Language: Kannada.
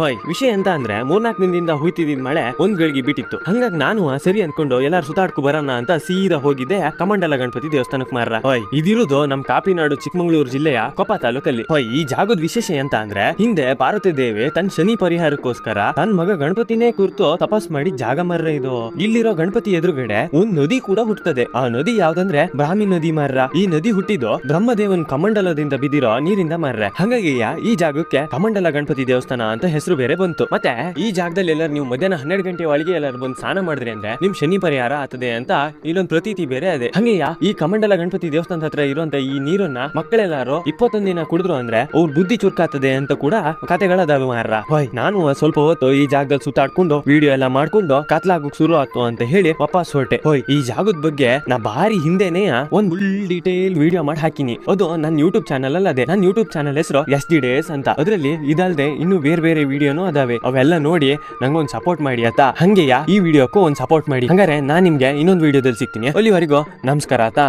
ಹೋಯ್, ವಿಷಯ ಎಂತ ಅಂದ್ರೆ ಮೂರ್ನಾಲ್ಕು ದಿನದಿಂದ ಹುಯ್ತಿದ್ದ ಮಳೆ ಒಂದ್ ಗಳಿಗೆ ಬಿಟ್ಟಿತ್ತು. ಹಂಗಾಗಿ ನಾನು ಸರಿ ಅನ್ಕೊಂಡು ಎಲ್ಲಾರು ಸುತಾಡ್ಕು ಬರೋಣ ಅಂತ ಸೀದಾ ಹೋಗಿದ್ದೆ ಕಮಂಡಲ ಗಣಪತಿ ದೇವಸ್ಥಾನಕ್ಕೆ ಮಾರ ಹೋಯ್, ಇದಿರುದು ನಮ್ ಕಾಪಿನಾಡು ಚಿಕ್ಕಮಗಳೂರು ಜಿಲ್ಲೆಯ ಕೊಪ್ಪ ತಾಲೂಕಲ್ಲಿ. ಹೋಯ್, ಈ ಜಾಗದ ವಿಶೇಷ ಎಂತ ಅಂದ್ರೆ ಹಿಂದೆ ಪಾರ್ವತಿ ದೇವಿ ತನ್ನ ಶನಿ ಪರಿಹಾರಕ್ಕೋಸ್ಕರ ತನ್ನ ಮಗ ಗಣಪತಿನೇ ಕುರ್ತು ತಪಸ್ ಮಾಡಿ ಜಾಗ ಮರ್ರ ಇದು. ಇಲ್ಲಿರೋ ಗಣಪತಿ ಎದುರುಗಡೆ ಒಂದ್ ನದಿ ಕೂಡ ಹುಟ್ಟುತ್ತದೆ ಆ ನದಿ ಯಾವ್ದಂದ್ರೆ ಬ್ರಾಹ್ಮಿ ನದಿ ಮಾರ್ರ. ಈ ನದಿ ಹುಟ್ಟಿದ್ದು ಬ್ರಹ್ಮದೇವನ್ ಕಮಂಡಲದಿಂದ ಬಿದ್ದಿರೋ ನೀರಿಂದ ಮಾರ್ರೆ. ಹಾಗಾಗಿ ಈ ಜಾಗಕ್ಕೆ ಕಮಂಡಲ ಗಣಪತಿ ದೇವಸ್ಥಾನ ಅಂತ ಹೆಸರು ಬೇರೆ ಬಂತು. ಮತ್ತೆ ಈ ಜಾಗದಲ್ಲಿ ಎಲ್ಲರೂ ನೀವು ಮಧ್ಯಾಹ್ನ ಹನ್ನೆರಡು ಗಂಟೆ ಒಳಗೆ ಎಲ್ಲರೂ ಬಂದು ಸ್ನಾನ ಮಾಡಿದ್ರಿ ಅಂದ್ರೆ ನಿಮ್ ಶನಿ ಪರಿಹಾರ ಆತದೆ ಅಂತ ಇಲ್ಲೊಂದು ಪ್ರತೀತಿ ಬೇರೆ ಅದೇ. ಹಂಗೆಯ ಈ ಕಮಂಡಲ ಗಣಪತಿ ದೇವಸ್ಥಾನದ ಹತ್ರ ಇರುವಂತ ಈ ನೀರನ್ನ ಮಕ್ಕಳೆಲ್ಲಾರು ಇಪ್ಪತ್ತೊಂದ್ ದಿನ ಕುಡಿದ್ರು ಅಂದ್ರೆ ಅವ್ರ ಬುದ್ಧಿ ಚುರುಕಾಗ್ತದೆ ಅಂತ ಕೂಡ ಕತೆಗಳದಾವೆ ಮಾರ ಹೋಯ್, ನಾನು ಸ್ವಲ್ಪ ಹೊತ್ತು ಈ ಜಾಗದಲ್ಲಿ ಸುತ್ತಾಡ್ಕೊಂಡು ವಿಡಿಯೋ ಎಲ್ಲ ಮಾಡ್ಕೊಂಡು ಕತ್ಲಾಗೋಕ್ ಶುರು ಆಯ್ತು ಅಂತ ಹೇಳಿ ವಾಪಸ್ ಹೊರಟೆ. ಹೋಯ್, ಈ ಜಾಗದ ಬಗ್ಗೆ ನಾ ಬಾರಿ ಹಿಂದೆನೆ ಒಂದ್ ಫುಲ್ ಡೀಟೇಲ್ ವಿಡಿಯೋ ಮಾಡಿ ಹಾಕಿನಿ. ಅದು ನನ್ನ ಯೂಟ್ಯೂಬ್ ಚಾನಲ್ ಅಲ್ಲ ಅದೇ ನನ್ನ ಯೂಟ್ಯೂಬ್ ಚಾನಲ್ ಹೆಸರು ಎಸ್ ಡಿ ಡೇಸ್ ಅಂತ. ಅದ್ರಲ್ಲಿ ಇದಲ್ದೆ ಇನ್ನು ಬೇರೆ ಬೇರೆ ವಿಡಿಯೋನು ಅದಾವೆ. ಅವೆಲ್ಲ ನೋಡಿ ನಂಗೊಂದ್ ಸಪೋರ್ಟ್ ಮಾಡಿ ಆತಾ ಹಂಗೆಯಾ? ಈ ವಿಡಿಯೋಕ್ಕೂ ಒಂದು ಸಪೋರ್ಟ್ ಮಾಡಿ. ಹಂಗಾರೆ ನಾನು ನಿಮ್ಗೆ ಇನ್ನೊಂದು ವಿಡಿಯೋದಲ್ಲಿ ಸಿಗ್ತೀನಿ. ಅಲ್ಲಿವರೆಗೂ ನಮಸ್ಕಾರ ಆತಾ